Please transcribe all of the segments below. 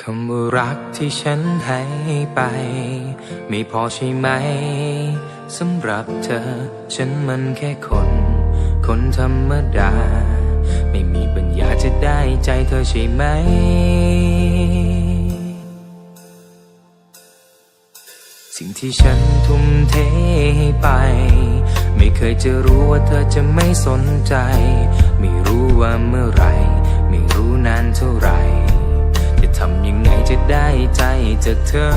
คำว่ารักที่ฉันให้ไป ไม่พอใช่ไหมสำหรับเธอ ฉันมันแค่คน คนธรรมดา ไม่มีปัญญาจะได้ใจเธอใช่ไหม สิ่งที่ฉันทุ่มเทให้ไป ไม่เคยจะรู้ว่าเธอจะไม่สนใจ ไม่รู้ว่าเมื่อไร ไม่รู้นานเท่า ใจจากเธอ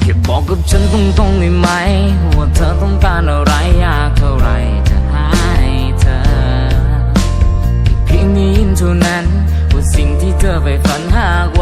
แค่บอกกับฉันตรงๆได้ไหม ว่าเธอต้องการอะไรอยากเท่าไรจะให้เธอเพียงได้ยินเท่านั้น ว่าสิ่งที่เธอไปฝันหากว่า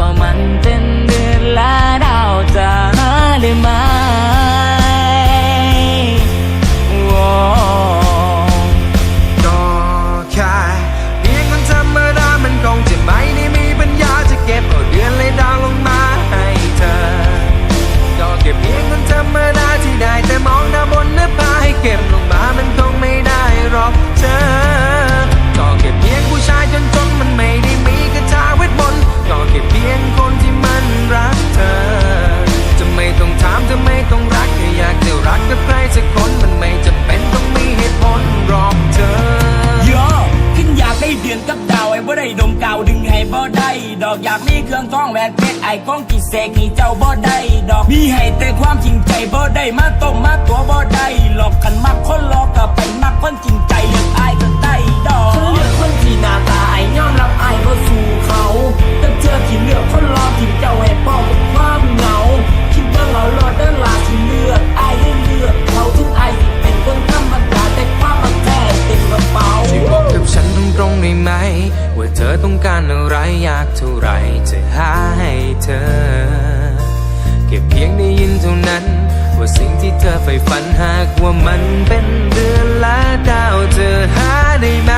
ยืนกับดาวไอ้บ่ได้ดมกาวดึงให้บ่ได้ ดอกอยากมีเครื่องท้องแหวนเพชรไอ้ก้องกี่เสกให้เจ้าบ่ได้ดอกมีให้แต่ความจริงใจบ่ได้มาต้มมาตัวบ่ได้หลอกกันมักคนหลอกกับไปมักคนจริงใจ ว่าเธอต้องการอะไรอยากเท่าไรจะหาให้เธอ แค่เพียงได้ยินเท่านั้น ว่าสิ่งที่เธอใฝ่ฝันหากว่ามันเป็นเดือนและดาวเธอหาได้ไหม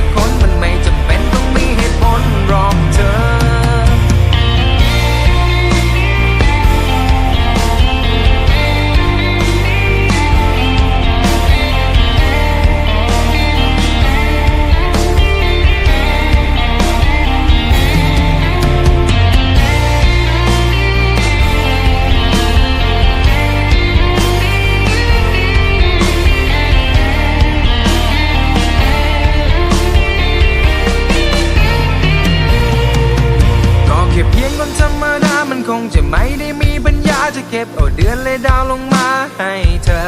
สักคนมัน งจะไม่ได้มีปัญญาจะเก็บเอาเดือนเลยดาวลงมาให้เธอ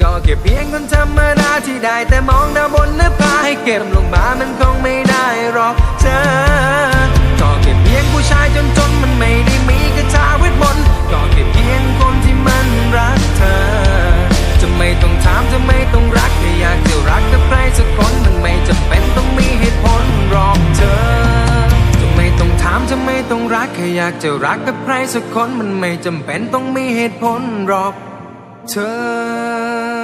ก็แค่เพียงคนธรรมดาที่ได้แต่มองดาวบนหน้าผาให้เก็บลงมามันคงไม่ได้หรอก ค่อยากจะรักกับใครสักคนมันไม่จำเป็นต้องมีเหตุผลหรอกเธอ